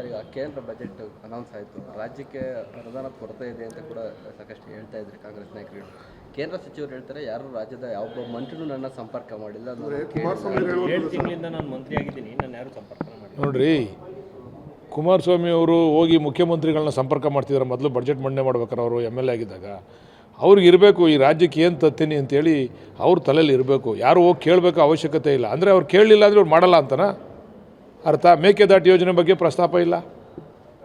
Sir ಈಗ ಕೇಂದ್ರ budget announce ಆಯಿತು. ರಾಜ್ಯಕ್ಕೆ ಅನುದಾನ ಕೊರತೆ ಇದೆ ಅಂತ ಕೂಡ ಸಾಕಷ್ಟು ಹೇಳ್ತಾ ಇದ್ರು ಕಾಂಗ್ರೆಸ್ ನಾಯಕರು. ಕೇಂದ್ರ ಸಚಿವರು ಹೇಳ್ತಾರೆ ಯಾರು ರಾಜ್ಯದ ಯಾವೊಬ್ಬ ಮಂತ್ರಿನೂ ನನ್ನ ಸಂಪರ್ಕ ಮಾಡಿಲ್ಲ. ನಾನು ಕೇಳಿಲ್ಲ. ಏಳು ತಿಂಗಳಿಂದ ನಾನು ಮಂತ್ರಿ ಆಗಿದ್ದೀನಿ ನಾನು ಯಾರು ಸಂಪರ್ಕ ಮಾಡಿ ನೋಡ್ರಿ ಕುಮಾರಸ್ವಾಮಿ ಅವರು ಹೋಗಿ ಮುಖ್ಯಮಂತ್ರಿಗಳನ್ನ ಸಂಪರ್ಕ ಮಾಡ್ತಿದ್ದಾರೆ ಮೊದಲು ಬಜೆಟ್ ಮಂಡನೆ ಮಾಡ್ಬೇಕಾರೆ ಅವರು ಎಂ ಎಲ್ ಎ ಆಗಿದ್ದಾಗ. ಅವ್ರಿಗೆ ಇರಬೇಕು ಈ ರಾಜ್ಯಕ್ಕೆ ಏನು ತತ್ತೀನಿ ಅಂತೇಳಿ ಅವ್ರ ತಲೆಯಲ್ಲಿ ಇರಬೇಕು. ಯಾರು ಹೋಗಿ ಕೇಳಬೇಕು ಅವಶ್ಯಕತೆ ಇಲ್ಲ. ಅಂದರೆ ಅವ್ರು ಕೇಳಲಿಲ್ಲ ಅಂದರೆ ಅವ್ರು ಮಾಡಲ್ಲ ಅಂತನಾ? ಅರ್ಥ? ಮೇಕೆದಾಟು ಯೋಜನೆ ಬಗ್ಗೆ ಪ್ರಸ್ತಾಪ ಇಲ್ಲ.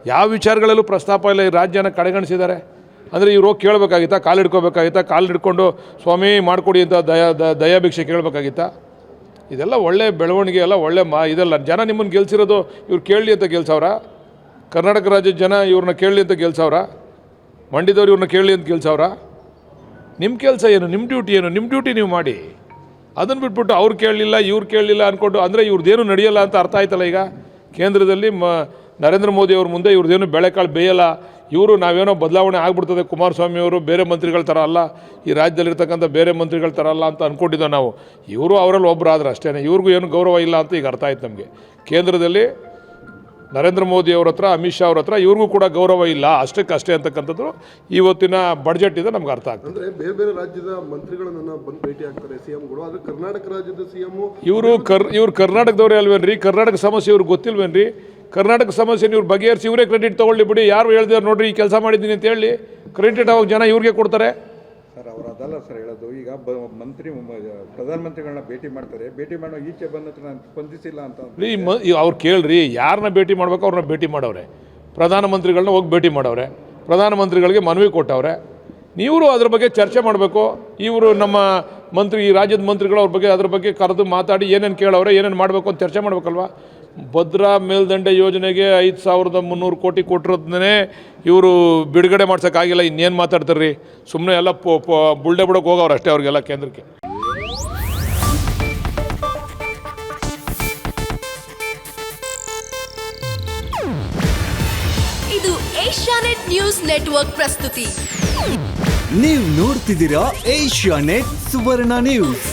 ಯಾವ ವಿಚಾರಗಳಲ್ಲೂ ಪ್ರಸ್ತಾಪ ಇಲ್ಲ. ಈ ರಾಜ್ಯನ ಕಡೆಗಣಿಸಿದ್ದಾರೆ. ಅಂದರೆ ಇವ್ರು ಹೋಗಿ ಕೇಳಬೇಕಾಗಿತ್ತಾ? ಕಾಲು ಹಿಡ್ಕೋಬೇಕಾಗಿತ್ತಾ? ಕಾಲು ಹಿಡ್ಕೊಂಡು, ಸ್ವಾಮಿ, ಮಾಡಿಕೊಡಿ ಅಂತ ದಯ ದಯಾಭಿಕ್ಷೆ ಕೇಳಬೇಕಾಗಿತ್ತಾ? ಇದೆಲ್ಲ ಒಳ್ಳೆ ಬೆಳವಣಿಗೆ ಎಲ್ಲ ಒಳ್ಳೆ ಮಾ, ಇದೆಲ್ಲ. ಜನ ನಿಮ್ಮನ್ನು ಗೆಲ್ಸಿರೋದು ಇವ್ರು ಕೇಳಲಿ ಅಂತ ಗೆಲ್ಸವ್ರ? ಕರ್ನಾಟಕ ರಾಜ್ಯದ ಜನ ಇವ್ರನ್ನ ಕೇಳಲಿ ಅಂತ ಗೆಲ್ಸವ್ರ? ಮಂಡ್ಯದವ್ರು ಇವ್ರನ್ನ ಕೇಳಲಿ ಅಂತ ಗೆಲ್ಸವ್ರ? ನಿಮ್ಮ ಕೆಲಸ ಏನು? ನಿಮ್ಮ ಡ್ಯೂಟಿ ಏನು? ನಿಮ್ಮ ಡ್ಯೂಟಿ ನೀವು ಮಾಡಿ. ಅದನ್ನು ಬಿಟ್ಬಿಟ್ಟು ಅವ್ರು ಕೇಳಲಿಲ್ಲ, ಇವ್ರು ಕೇಳಲಿಲ್ಲ ಅಂದ್ಕೊಂಡು ಅಂದರೆ ಇವ್ರದ್ದೇನು ನಡೆಯಲ್ಲ ಅಂತ ಅರ್ಥ ಆಯ್ತಲ್ಲ ಈಗ? ಕೇಂದ್ರದಲ್ಲಿ ಮ, ನರೇಂದ್ರ ಮೋದಿ ಅವ್ರ ಮುಂದೆ ಇವ್ರದ್ದೇನು ಬೆಳೆಕಾಳು ಬೇಯಲ್ಲ, ಇವರು ನಾವೇನೋ ಬದಲಾವಣೆ ಆಗ್ಬಿಡ್ತದೆ ಕುಮಾರಸ್ವಾಮಿ ಅವರು, ಬೇರೆ ಮಂತ್ರಿಗಳ ಥರ ಅಲ್ಲ, ಈ ರಾಜ್ಯದಲ್ಲಿರ್ತಕ್ಕಂಥ ಬೇರೆ ಮಂತ್ರಿಗಳ ಥರ ಅಲ್ಲ ಅಂತ ಅಂದ್ಕೊಂಡಿದ್ದೋ ನಾವು, ಇವರು ಅವರಲ್ಲಿ ಒಬ್ಬರು ಆದ್ರೆ ಅಷ್ಟೇ ಇವ್ರಿಗೂ ಏನು ಗೌರವ ಇಲ್ಲ ಅಂತ ಈಗ ಅರ್ಥ ಆಯ್ತು ನಮಗೆ. ಕೇಂದ್ರದಲ್ಲಿ ನರೇಂದ್ರ ಮೋದಿ ಅವ್ರ ಹತ್ರ ಅಮಿತ್ ಶಾ ಅವ್ರ ಹತ್ರ ಇವ್ರಿಗೂ ಕೂಡ ಗೌರವ ಇಲ್ಲ ಅಷ್ಟಕ್ಕೆ ಅಷ್ಟೇ ಅಂತಕ್ಕಂಥದ್ದು ಇವತ್ತಿನ ಬಡ್ಜೆಟ್ ಇದೆ ನಮ್ಗೆ ಅರ್ಥ ಆಗ್ತದೆ. ಅಂದ್ರೆ ಬೇರೆ ಬೇರೆ ರಾಜ್ಯದ ಮಂತ್ರಿಗಳನ್ನ ಬಂದು ಭೇಟಿ ಆಗ್ತಾರೆ ಸಿಎಂಗಳು ಆದ್ರೆ ಕರ್ನಾಟಕ ರಾಜ್ಯದ ಸಿಎಂ ಇವರು ಕರ್ ಇವ್ರು ಕರ್ನಾಟಕದವ್ರೆ ಅಲ್ವೇನ್ರಿ? ಕರ್ನಾಟಕ ಸಮಸ್ಯೆ ಇವ್ರಿಗೆ ಗೊತ್ತಿಲ್ವೇನ್ರಿ? ಕರ್ನಾಟಕ ಸಮಸ್ಯೆ ಇವ್ರು ಬಗೆಹರಿಸಿ ಇವರೇ ಕ್ರೆಡಿಟ್ ತೊಗೊಳ್ಳಿ ಬಿಡಿ. ಯಾರು ಹೇಳ್ದಿದ್ದಾರೆ ನೋಡ್ರಿ ಈ ಕೆಲಸ ಮಾಡಿದ್ದೀನಿ ಅಂತ ಹೇಳಿ ಕ್ರೆಡಿಟ್ ಅವಾಗ ಜನ ಇವ್ರಿಗೆ ಕೊಡ್ತಾರೆ. ಅದಲ್ಲ ಸರ್ ಹೇಳೋದು, ಈಗ ಬ, ಮಂತ್ರಿ ಪ್ರಧಾನಮಂತ್ರಿಗಳನ್ನ ಭೇಟಿ ಮಾಡ್ತಾರೆ. ಭೇಟಿ ಮಾಡೋ ಈಚೆ ಬಂದ ನಾನು ಸ್ಪಂದಿಸಿಲ್ಲ ಅಂತ ಅವ್ರು ಕೇಳ್ರಿ ಯಾರನ್ನ ಭೇಟಿ ಮಾಡ್ಬೇಕು ಅವ್ರನ್ನ ಭೇಟಿ ಮಾಡವ್ರೆ. ಪ್ರಧಾನಮಂತ್ರಿಗಳನ್ನ ಹೋಗಿ ಭೇಟಿ ಮಾಡವ್ರೆ. ಪ್ರಧಾನಮಂತ್ರಿಗಳಿಗೆ ಮನವಿ ಕೊಟ್ಟವ್ರೆ. ನೀವು ಅದ್ರ ಬಗ್ಗೆ ಚರ್ಚೆ ಮಾಡಬೇಕು. ಇವರು ನಮ್ಮ ಮಂತ್ರಿ, ಈ ರಾಜ್ಯದ ಮಂತ್ರಿಗಳು ಅವ್ರ ಬಗ್ಗೆ ಅದ್ರ ಬಗ್ಗೆ ಕರೆದು ಮಾತಾಡಿ ಏನೇನು ಕೇಳವ್ರೆ, ಏನೇನು ಮಾಡಬೇಕು ಅಂತ ಚರ್ಚೆ ಮಾಡ್ಬೇಕಲ್ವಾ? ಭದ್ರಾ ಮೇಲ್ದಂಡೆ ಯೋಜನೆಗೆ ಐದು ಸಾವಿರದ ಮುನ್ನೂರು ಕೋಟಿ ಕೊಟ್ಟಿರೋದನ್ನೇ ಇವರು ಬಿಡುಗಡೆ ಮಾಡ್ಸೋಕ್ಕಾಗಿಲ್ಲ ಇನ್ನೇನು ಮಾತಾಡ್ತಾರೆ ರೀ ಸುಮ್ಮನೆ ಎಲ್ಲ ಪೊ ಪೊ ಬುಲ್ಡೆ ಬಿಡೋಕೆ ಹೋಗವ್ರು ಅಷ್ಟೇ ಅವ್ರಿಗೆಲ್ಲ ಕೇಂದ್ರಕ್ಕೆ. ಇದು ಏಷ್ಯಾನೆಟ್ ನ್ಯೂಸ್ ನೆಟ್ವರ್ಕ್ ಪ್ರಸ್ತುತಿ. ನೀವು ನೋಡ್ತಿದ್ದೀರಾ ಏಷ್ಯಾ ನೆಟ್ ಸುವರ್ಣ ನ್ಯೂಸ್.